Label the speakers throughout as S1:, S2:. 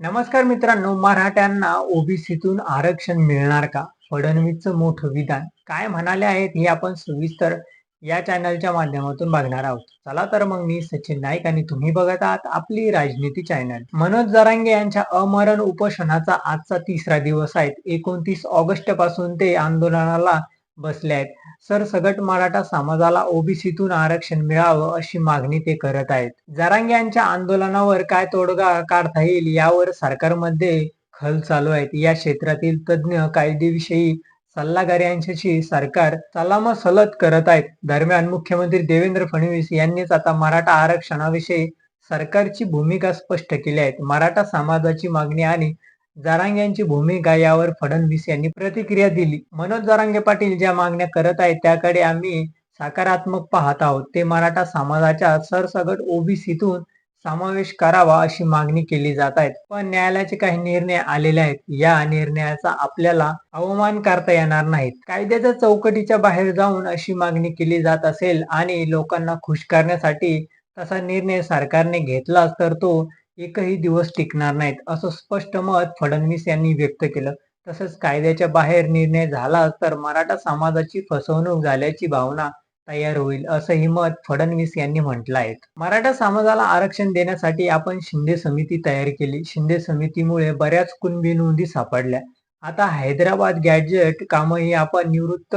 S1: नमस्कार मित्रांनो मराठ्यांना ओबीसीतून आरक्षण मिळणार का? फडणवीसचं मोठं विधान काय म्हणाले आहेत हे आपण सविस्तर या चॅनलच्या माध्यमातून बघणार आहोत. चला तर मग मी सचिन नाईक आणि तुम्ही बघत आहात आपली राजनीती चॅनल मनोज जरांगे यांच्या अमरण उपोषणाचा आजचा तिसरा दिवस आहे. एकोणतीस ऑगस्टपासून ते आंदोलनाला बसले आहेत सरसगट मराठा समाजाला ओबीसीतून आरक्षण मिळावं अशी मागणी ते करत आहेत. जरांगे यांच्या आंदोलनावर काय तोडगा काढता येईल यावर सरकारमध्ये खल चालू आहेत. या क्षेत्रातील तज्ज्ञ कायदेविषयी सल्लागार यांच्याशी सरकार सलामसलत करत आहेत. दरम्यान मुख्यमंत्री देवेंद्र फडणवीस यांनीच आता मराठा आरक्षणाविषयी सरकारची भूमिका स्पष्ट केली आहे. मराठा समाजाची मागणी आणि जारांग्यांची भूमिका यावर फडणवीस यांनी प्रतिक्रिया दिली. मनोज जरांगे पाटील ज्या मागण्या करत आहेत त्याकडे आम्ही सकारात्मक पाहत आहोत. ते मराठा समाजाच्या सरसगट ओबीसीतून समावेश करावा अशी मागणी केली जात आहेत पण न्यायालयाचे काही निर्णय आलेले आहेत. या निर्णयाचा आपल्याला अवमान करता येणार नाहीत. कायद्याच्या चौकटीच्या बाहेर जाऊन अशी मागणी केली जात असेल आणि लोकांना खुश करण्यासाठी तसा निर्णय सरकारने घेतलाच तर तो एकही दिवस टिकणार नाहीत असं स्पष्ट मत फडणवीस यांनी व्यक्त केलं. तसंच कायद्याच्या बाहेर निर्णय झाला तर मराठा समाजाची फसवणूक झाल्याची भावना तयार होईल असंही मत फडणवीस यांनी म्हटलं आहे. मराठा समाजाला आरक्षण देण्यासाठी आपण शिंदे समिती तयार केली. शिंदे समितीमुळे बऱ्याच कुणबी नोंदी सापडल्या. आता हैदराबाद गॅजेट कामही आपण निवृत्त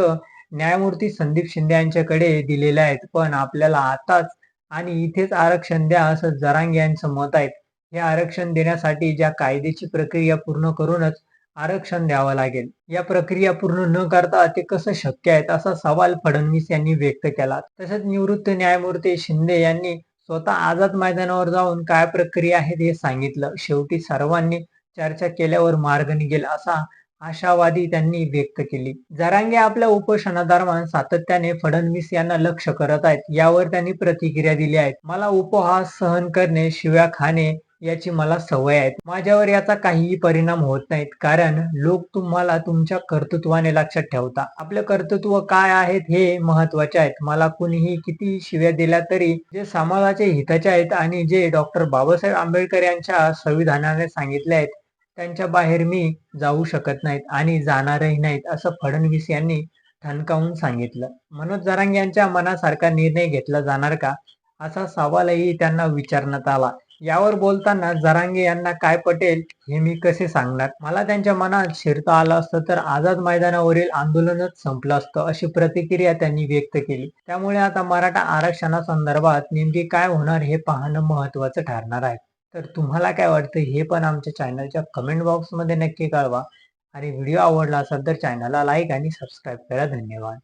S1: न्यायमूर्ती संदीप शिंदे यांच्याकडे दिलेले आहेत पण आपल्याला आताच आणि इथेच आरक्षण द्या असं जरांग यांचं मत आहे. हे आरक्षण देण्यासाठी ज्या कायद्याची प्रक्रिया पूर्ण करूनच आरक्षण द्यावं लागेल. या प्रक्रिया पूर्ण न करता ते कसं शक्य आहेत असा सवाल फडणवीस यांनी व्यक्त केला. तसेच निवृत्त न्यायमूर्ती शिंदे यांनी स्वतः आझाद मैदानावर जाऊन काय प्रक्रिया आहे हे सांगितलं. शेवटी सर्वांनी चर्चा केल्यावर मार्ग निघेल असा आशावादी त्यांनी व्यक्त केली. जरांगे आपल्या उपोषणादरम्यान सातत्याने फडणवीस यांना लक्ष करत आहेत. यावर त्यांनी प्रतिक्रिया दिली आहेत. मला उपहास सहन करणे शिव्या खाणे याची मला सवय आहे. माझ्यावर याचा काहीही परिणाम होत नाहीत. कारण लोक तुम्हाला तुमच्या कर्तृत्वाने लक्षात ठेवता. आपले कर्तृत्व काय आहेत हे महत्त्वाचे आहेत. मला कुणीही किती शिव्या दिल्या तरी जे समाजाचे हिताचे आहेत आणि जे डॉक्टर बाबासाहेब आंबेडकर यांच्या संविधानाने सांगितले आहेत त्यांच्या बाहेर मी जाऊ शकत नाहीत आणि जाणारही नाहीत असं फडणवीस यांनी ठणकावून सांगितलं. मनोज जरांग यांच्या मनासारखा निर्णय घेतला जाणार का? असा सवालही त्यांना विचारण्यात आला. यावर बोलताना जरांगे यांना काय पटेल हे मी कसे सांगणार? मला त्यांच्या मनात शिरता आलं असतं तर आझाद मैदानावरील आंदोलनच संपलं असतं अशी प्रतिक्रिया त्यांनी व्यक्त केली. त्यामुळे आता मराठा आरक्षणासंदर्भात नेमके काय होणार हे पाहणं महत्वाचं ठरणार आहे. तर तुम्हाला काय वाटतं हे पण आमच्या चॅनलच्या कमेंट बॉक्समध्ये नक्की कळवा. आणि व्हिडिओ आवडला असेल तर चॅनलला लाईक आणि सबस्क्राईब करा. धन्यवाद.